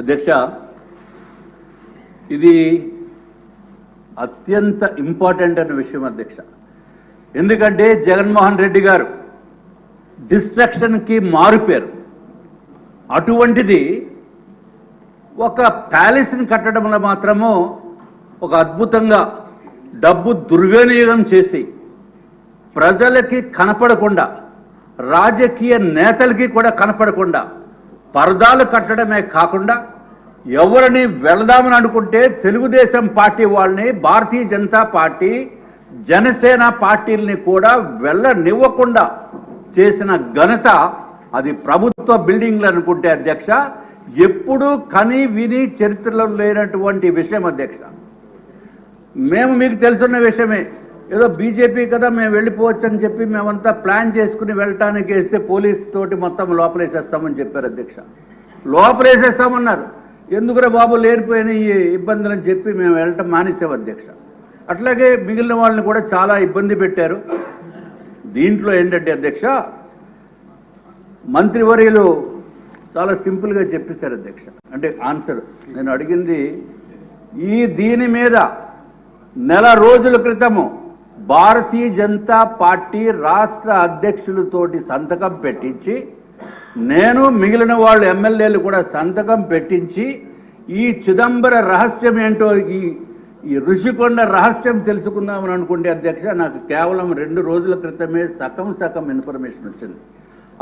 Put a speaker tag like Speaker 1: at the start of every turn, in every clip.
Speaker 1: అధ్యక్ష ఇది అత్యంత ఇంపార్టెంట్ అనే విషయం అధ్యక్ష. ఎందుకంటే జగన్మోహన్ రెడ్డి గారు డిస్ట్రక్షన్కి మారుపేరు. అటువంటిది ఒక ప్యాలెస్ని కట్టడంలో మాత్రము ఒక అద్భుతంగా డబ్బు దుర్వినియోగం చేసి ప్రజలకి కనపడకుండా రాజకీయ నేతలకి కూడా కనపడకుండా పరదాలు కట్టడమే కాకుండా ఎవరిని వెళదామని అనుకుంటే తెలుగుదేశం పార్టీ వాళ్ళని భారతీయ జనతా పార్టీ జనసేన పార్టీల్ని కూడా వెళ్ళనివ్వకుండా చేసిన ఘనత అది ప్రభుత్వ బిల్డింగ్లు అనుకుంటే అధ్యక్ష ఎప్పుడూ కని విని చరిత్రలో లేనటువంటి విషయం అధ్యక్ష. మేము మీకు తెలుసున్న విషయమే ఏదో బీజేపీ కదా మేము వెళ్ళిపోవచ్చు అని చెప్పి మేమంతా ప్లాన్ చేసుకుని వెళ్ళటానికి వేస్తే పోలీస్ తోటి మొత్తం లోపలేసేస్తామని చెప్పారు అధ్యక్ష. లోపలేసేస్తామన్నారు. ఎందుకురా బాబు లేనిపోయిన ఈ ఇబ్బందులు అని చెప్పి మేము వెళ్ళటం మానేసాం అధ్యక్ష. అట్లాగే మిగిలిన వాళ్ళని కూడా చాలా ఇబ్బంది పెట్టారు. దీంట్లో ఏంటంటే అధ్యక్ష మంత్రివర్యులు చాలా సింపుల్గా చెప్పేశారు అధ్యక్ష. అంటే ఆన్సర్. నేను అడిగింది ఈ దీని మీద నెల రోజుల క్రితము భారతీయ జనతా పార్టీ రాష్ట్ర అధ్యక్షులతోటి సంతకం పెట్టించి నేను మిగిలిన వాళ్ళు ఎమ్మెల్యేలు కూడా సంతకం పెట్టించి ఈ చిదంబర రహస్యం ఏంటో ఈ ఈ ఋషికొండ రహస్యం తెలుసుకుందామని అనుకుంటే అధ్యక్ష నాకు కేవలం రెండు రోజుల క్రితమే సగం సగం ఇన్ఫర్మేషన్ వచ్చింది.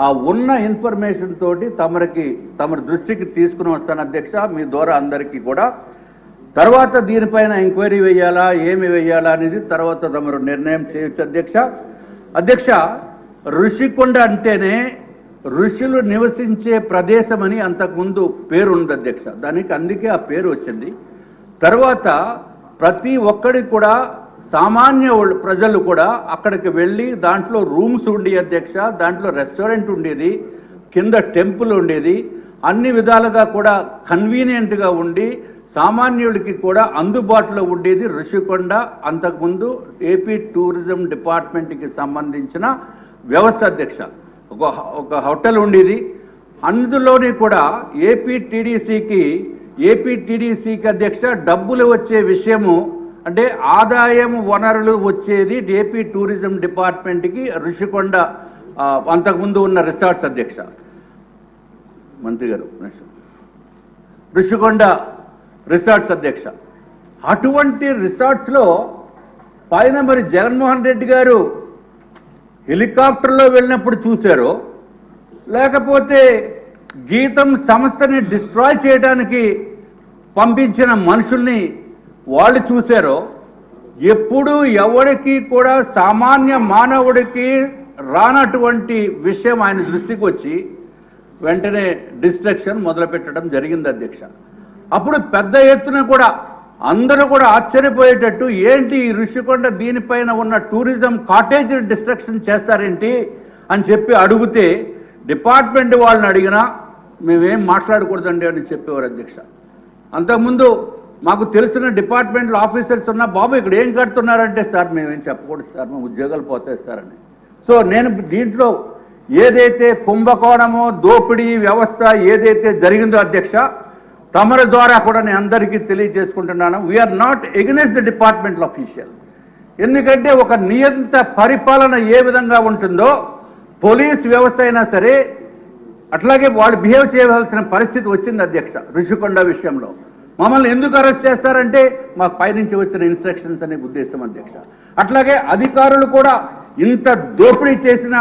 Speaker 1: ఆ ఉన్న ఇన్ఫర్మేషన్ తోటి తమరికి తమరి దృష్టికి తీసుకుని వస్తాను అధ్యక్ష మీ ద్వారా అందరికీ కూడా తర్వాత దీనిపైన ఎంక్వైరీ వేయాలా ఏమి వేయాలా అనేది తర్వాత తమరు నిర్ణయం చేయొచ్చు అధ్యక్ష. అధ్యక్ష ఋషికొండ అంటేనే ఋషులు నివసించే ప్రదేశం అని అంతకుముందు పేరు ఉంది అధ్యక్ష. దానికి అందుకే ఆ పేరు వచ్చింది. తర్వాత ప్రతి ఒక్కడికి కూడా సామాన్య వాళ్ళు- ప్రజలు కూడా అక్కడికి వెళ్ళి దాంట్లో రూమ్స్ ఉండి అధ్యక్ష. దాంట్లో రెస్టారెంట్ ఉండేది కింద టెంపుల్ ఉండేది. అన్ని విధాలుగా కూడా కన్వీనియంట్గా ఉండి సామాన్యుడికి కూడా అందుబాటులో ఉండేది ఋషికొండ అంతకుముందు ఏపీ టూరిజం డిపార్ట్మెంట్కి సంబంధించిన వ్యవస్థ అధ్యక్ష. ఒక ఒక హోటల్ ఉండేది. అందులోని కూడా ఏపీ టీడీసీకి ఏపీ టీడీసీకి అధ్యక్ష డబ్బులు వచ్చే విషయము అంటే ఆదాయం వనరులు వచ్చేది ఏపీ టూరిజం డిపార్ట్మెంట్కి ఋషికొండ అంతకుముందు ఉన్న రిసార్ట్స్ అధ్యక్ష. మంత్రి గారు ఋషికొండ రిసార్ట్స్ అధ్యక్ష. అటువంటి రిసార్ట్స్లో పైన మరి జగన్మోహన్ రెడ్డి గారు హెలికాప్టర్లో వెళ్ళినప్పుడు చూశారో. లేకపోతే గీతం సంస్థని డిస్ట్రాయ్ చేయడానికి పంపించిన మనుషుల్ని వాళ్ళు చూశారో. ఎప్పుడు ఎవరికి కూడా సామాన్య మానవుడికి రానటువంటి విషయం ఆయన దృష్టికి వచ్చి వెంటనే డిస్ట్రక్షన్ మొదలుపెట్టడం జరిగింది అధ్యక్ష. అప్పుడు పెద్ద ఎత్తున కూడా అందరూ కూడా ఆశ్చర్యపోయేటట్టు ఏంటి ఈ ఋషికొండ దీనిపైన ఉన్న టూరిజం కాటేజ్ డిస్ట్రక్షన్ చేస్తారేంటి అని చెప్పి అడిగితే డిపార్ట్మెంట్ వాళ్ళని అడిగినా మేమేం మాట్లాడకూడదండి అని చెప్పేవారు అధ్యక్ష. అంతకుముందు మాకు తెలిసిన డిపార్ట్మెంట్లో ఆఫీసర్స్ ఉన్నా బాబు ఇక్కడ ఏం కడుతున్నారంటే సార్ మేమేం చెప్పకూడదు సార్ మా ఉద్యోగాలు పోతాయి సార్ అని. సో నేను దీంట్లో ఏదైతే కుంభకోణమో దోపిడీ వ్యవస్థ ఏదైతే జరిగిందో అధ్యక్ష తమరి ద్వారా కూడా నేను అందరికీ తెలియజేసుకుంటున్నాను. We are not against the department official ఎందుకంటే ఒక నియంత పరిపాలన ఏ విధంగా ఉంటుందో పోలీస్ వ్యవస్థ అయినా సరే అట్లాగే వాళ్ళు బిహేవ్ చేయవలసిన పరిస్థితి వచ్చింది అధ్యక్ష ఋషికొండ విషయంలో. మమ్మల్ని ఎందుకు అరెస్ట్ చేస్తారంటే మాకు పైనుంచి వచ్చిన ఇన్స్ట్రక్షన్స్ అనే ఉద్దేశం అధ్యక్ష. అట్లాగే అధికారులు కూడా ఇంత దోపిడీ చేసిన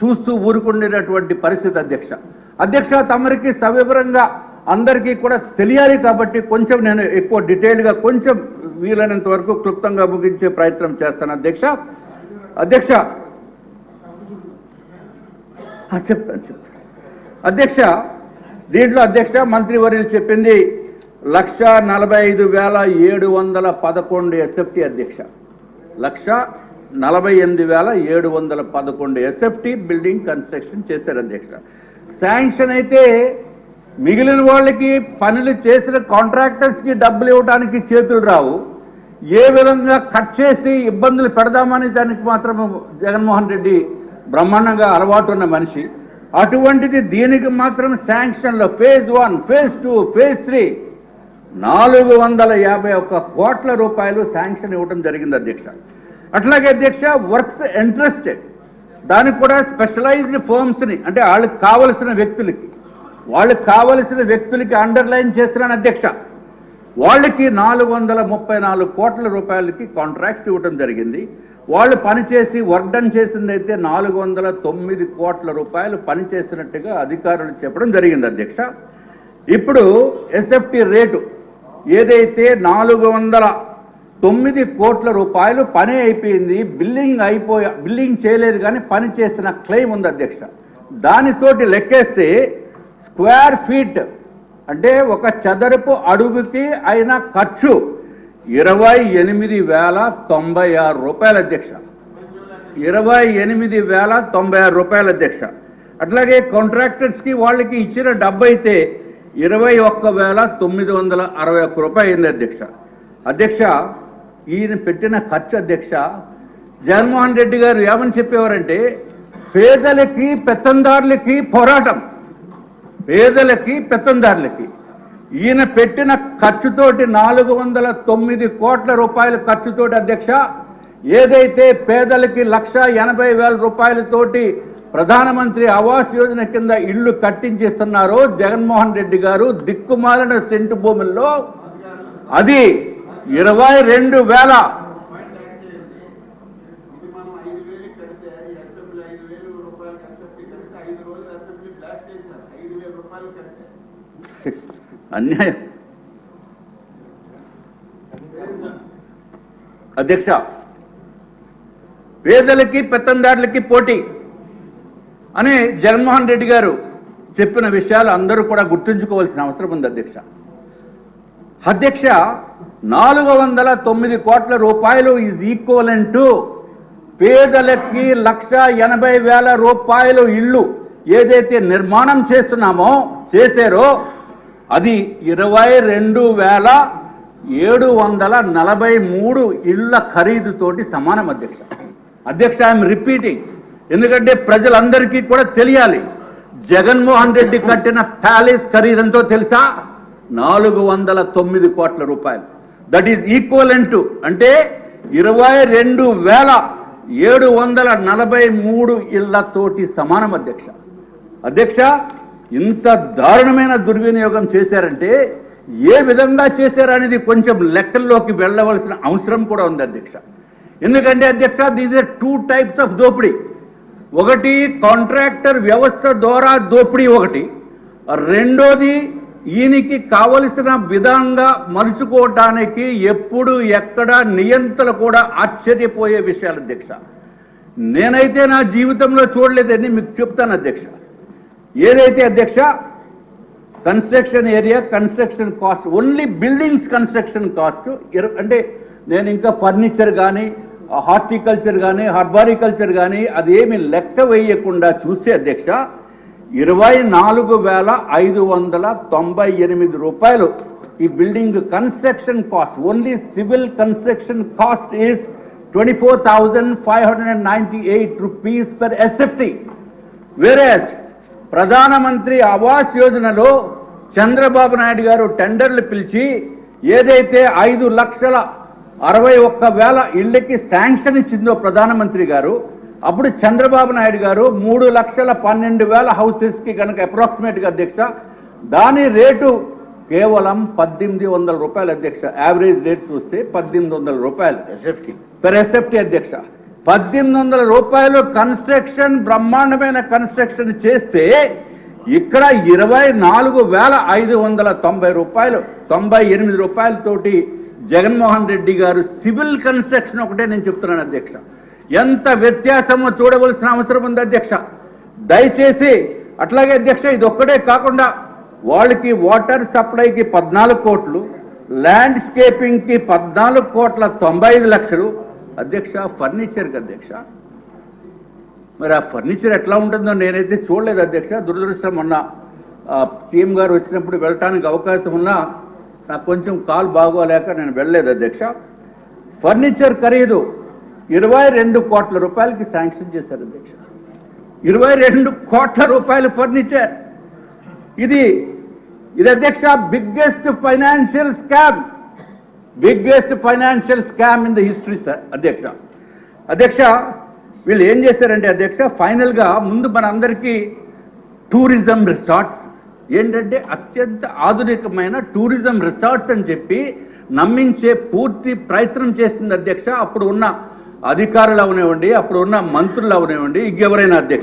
Speaker 1: చూస్తూ ఊరుకుండేటటువంటి పరిస్థితి అధ్యక్ష. అధ్యక్ష తమరికి సవివరంగా అందరికీ కూడా తెలియాలి కాబట్టి కొంచెం నేను ఎక్కువ డీటెయిల్గా కొంచెం వీలైనంత వరకు క్లుప్తంగా ముగించే ప్రయత్నం చేస్తాను అధ్యక్ష. అధ్యక్ష. చెప్తాను చెప్తాను అధ్యక్ష దీంట్లో అధ్యక్ష మంత్రి వర్యులు చెప్పింది లక్ష నలభై ఐదు వేల ఏడు వందల పదకొండు ఎస్ఎఫ్టీ అధ్యక్ష. లక్ష నలభై ఎనిమిది వేల ఏడు వందల పదకొండు ఎస్ఎఫ్టీ బిల్డింగ్ కన్స్ట్రక్షన్ చేశారు అధ్యక్ష. శాంక్షన్ అయితే మిగిలిన వాళ్ళకి పనులు చేసిన కాంట్రాక్టర్స్కి డబ్బులు ఇవ్వడానికి చేతులు రావు. ఏ విధంగా కట్ చేసి ఇబ్బందులు పెడదామని దానికి మాత్రం జగన్మోహన్ రెడ్డి బ్రహ్మాండంగా అలవాటు ఉన్న మనిషి. అటువంటిది దీనికి మాత్రం శాంక్షన్లో phase one phase two phase three. నాలుగు వందల యాభై ఒక్క కోట్ల రూపాయలు శాంక్షన్ ఇవ్వడం జరిగింది అధ్యక్ష. అట్లాగే అధ్యక్ష వర్క్స్ ఇంట్రెస్టెడ్. దానికి కూడా స్పెషలైజ్డ్ ఫర్మ్స్ని అంటే వాళ్ళకి కావలసిన వ్యక్తులకి. వాళ్ళకి కావలసిన వ్యక్తులకి అండర్లైన్ చేస్తున్నాను అధ్యక్ష. వాళ్ళకి నాలుగు వందల ముప్పై నాలుగు కోట్ల రూపాయలకి కాంట్రాక్ట్స్ ఇవ్వడం జరిగింది. వాళ్ళు పనిచేసి వర్క్ చేసిందైతే నాలుగు వందల తొమ్మిది కోట్ల రూపాయలు పనిచేసినట్టుగా అధికారులు చెప్పడం జరిగింది అధ్యక్ష. ఇప్పుడు ఎస్ఎఫ్టి రేటు ఏదైతే నాలుగు వందల తొమ్మిది కోట్ల రూపాయలు పని అయిపోయింది బిల్లింగ్ అయిపోయా బిల్లింగ్ చేయలేదు కానీ పని చేసిన క్లెయిమ్ ఉంది అధ్యక్ష. దానితోటి లెక్కేస్తే స్క్వేర్ ఫీట్ అంటే ఒక చదరపు అడుగుకి అయిన ఖర్చు ఇరవై ఎనిమిది వేల తొంభై ఆరు రూపాయల అధ్యక్ష ఇరవై ఎనిమిది వేల తొంభై ఆరు రూపాయల అధ్యక్ష అట్లాగే కాంట్రాక్టర్స్కి వాళ్ళకి ఇచ్చిన డబ్బు అయితే ఇరవై ఒక్క వేల తొమ్మిది వందల అరవై ఒక్క రూపాయలు అయింది అధ్యక్ష అధ్యక్ష ఈయన పెట్టిన ఖర్చు అధ్యక్ష జగన్మోహన్ రెడ్డి గారు ఏమని చెప్పేవారంటే పేదలకి పెత్తందారులకి పోరాటం. పేదలకి పెత్తందారులకి. ఈయన పెట్టిన ఖర్చుతోటి నాలుగు వందల తొమ్మిది కోట్ల రూపాయల ఖర్చుతోటి అధ్యక్ష ఏదైతే పేదలకి లక్ష ఎనభై వేల రూపాయలతోటి ప్రధానమంత్రి ఆవాస్ యోజన కింద ఇళ్ళు కట్టించిస్తున్నారో జగన్మోహన్ రెడ్డి గారు దిక్కుమాలిన సెంటు భూముల్లో అది ఇరవై రెండు వేల
Speaker 2: ఇది మనం ఐదు వేలు కడితే అసెంబ్లీ ఐదు వేలు రూపాయలు అసెంబ్లీ కడితే ఐదు రోజులు అసెంబ్లీ బ్లాక్ చేశారు ఐదు వేల రూపాయలు కడితే
Speaker 1: అన్యాయం. అధ్యక్ష పేదలకి పెత్తందారులకి పోటీ అని జగన్మోహన్ రెడ్డి గారు చెప్పిన విషయాలు అందరూ కూడా గుర్తుంచుకోవాల్సిన అవసరం ఉంది అధ్యక్ష. అధ్యక్ష నాలుగు వందల తొమ్మిది కోట్ల రూపాయలు ఈజ్ ఈక్వలెంట్ టు పేదలకి లక్ష ఎనభై వేల రూపాయలు ఇల్లు ఏదైతే నిర్మాణం చేస్తున్నామో చేశారో అది ఇరవై రెండు వేల ఏడు వందల నలభై మూడు ఇళ్ళ ఖరీదుతోటి సమానం అధ్యక్ష. అధ్యక్ష ఐఎమ్ రిపీటింగ్ ఎందుకంటే ప్రజలందరికీ కూడా తెలియాలి. జగన్మోహన్ రెడ్డి కట్టిన ప్యాలెస్ ఖరీదంతో తెలుసా? నాలుగు వందల తొమ్మిది కోట్ల రూపాయలు. దట్ ఈజ్ ఈక్వలెంట్ అంటే ఇరవై రెండు వేల ఏడు వందల నలభై మూడు ఇళ్ళతోటి సమానం అధ్యక్ష. అధ్యక్ష ఇంత దారుణమైన దుర్వినియోగం చేశారంటే ఏ విధంగా చేశారనేది కొంచెం లెక్కల్లోకి వెళ్ళవలసిన అవసరం కూడా ఉంది అధ్యక్ష. ఎందుకంటే అధ్యక్ష these are two types of దోపిడీ. ఒకటి కాంట్రాక్టర్ వ్యవస్థ ద్వారా దోపిడీ ఒకటి. రెండోది ఈయనకి కావలసిన విధంగా మలుచుకోవటానికి ఎప్పుడు ఎక్కడ నియంత్రణ కూడా ఆశ్చర్యపోయే విషయాలు అధ్యక్ష. నేనైతే నా జీవితంలో చూడలేదని మీకు చెప్తాను అధ్యక్ష. ఏదైతే అధ్యక్ష construction area construction cost only buildings construction cost అంటే నేను ఇంకా ఫర్నిచర్ కానీ హార్టికల్చర్ కానీ హర్బారికల్చర్ కానీ అదేమి లెక్క వేయకుండా చూస్తే అధ్యక్ష ఇరవై నాలుగు వేల ఐదు వందల తొంభై ఎనిమిది రూపాయలు ఈ building construction cost only civil construction cost is twenty four thousand five hundred and ninety eight rupees per SFT వేరే ప్రధానమంత్రి ఆవాస్ యోజనలో చంద్రబాబు నాయుడు గారు టెండర్లు పిలిచి ఏదైతే ఐదు లక్షల అరవై ఒక్క వేల ఇళ్ళకి శాంక్షన్ ఇచ్చిందో ప్రధానమంత్రి గారు అప్పుడు చంద్రబాబు నాయుడు గారు మూడు లక్షల పన్నెండు వేల హౌసెస్కి కనుక అప్రాక్సిమేట్గా అధ్యక్ష దాని రేటు కేవలం పద్దెనిమిది వందల రూపాయలు అధ్యక్ష. యావరేజ్ రేట్ చూస్తే పద్దెనిమిది వందల రూపాయలు
Speaker 3: ఎస్ఎఫ్టీ
Speaker 1: పెర్ ఎస్ఎఫ్టీ అధ్యక్ష. పద్దెనిమిది వందల రూపాయలు కన్స్ట్రక్షన్ బ్రహ్మాండమైన కన్స్ట్రక్షన్ చేస్తే ఇక్కడ ఇరవై నాలుగు వేల ఐదు వందల తొంభై రూపాయలు తొంభై ఎనిమిది రూపాయలతోటి జగన్మోహన్ రెడ్డి గారు సివిల్ కన్స్ట్రక్షన్ ఒకటే నేను చెప్తున్నాను అధ్యక్ష. ఎంత వ్యత్యాసమో చూడవలసిన అవసరం ఉంది అధ్యక్ష. దయచేసి అట్లాగే అధ్యక్ష ఇది ఒక్కటే కాకుండా వాళ్ళకి వాటర్ సప్లైకి పద్నాలుగు కోట్లు ల్యాండ్స్కేపింగ్కి పద్నాలుగు కోట్ల తొంభై ఐదు లక్షలు అధ్యక్ష ఫర్నిచర్కి అధ్యక్ష. మరి ఆ ఫర్నిచర్ ఎట్లా ఉంటుందో నేనైతే చూడలేదు అధ్యక్ష. దురదృష్టం మొన్న సీఎం గారు వచ్చినప్పుడు వెళ్ళటానికి అవకాశం ఉన్నా నాకు కొంచెం కాల్ బాగోలేక నేను వెళ్ళలేదు అధ్యక్ష. ఫర్నిచర్ ఖరీదు. ఇరవై రెండు కోట్ల రూపాయలకి శాంక్షన్ చేశారు అధ్యక్ష. ఇరవై రెండు కోట్ల రూపాయల ఫర్నిచర్ ఇది ఇది అధ్యక్ష biggest financial scam biggest financial scam in the history sir. అధ్యక్ష. అధ్యక్ష వీళ్ళు ఏం చేశారంటే అధ్యక్ష ఫైనల్గా ముందు మనందరికీ టూరిజం రిసార్ట్స్. ఏంటంటే అత్యంత ఆధునికమైన టూరిజం రిసార్ట్స్ అని చెప్పి నమ్మించే పూర్తి ప్రయత్నం చేసింది అధ్యక్ష. అప్పుడు ఉన్న అధికారులు అవనివ్వండి అప్పుడు ఉన్న మంత్రులు అవనివ్వండి ఇంకెవరైనా అధ్యక్ష.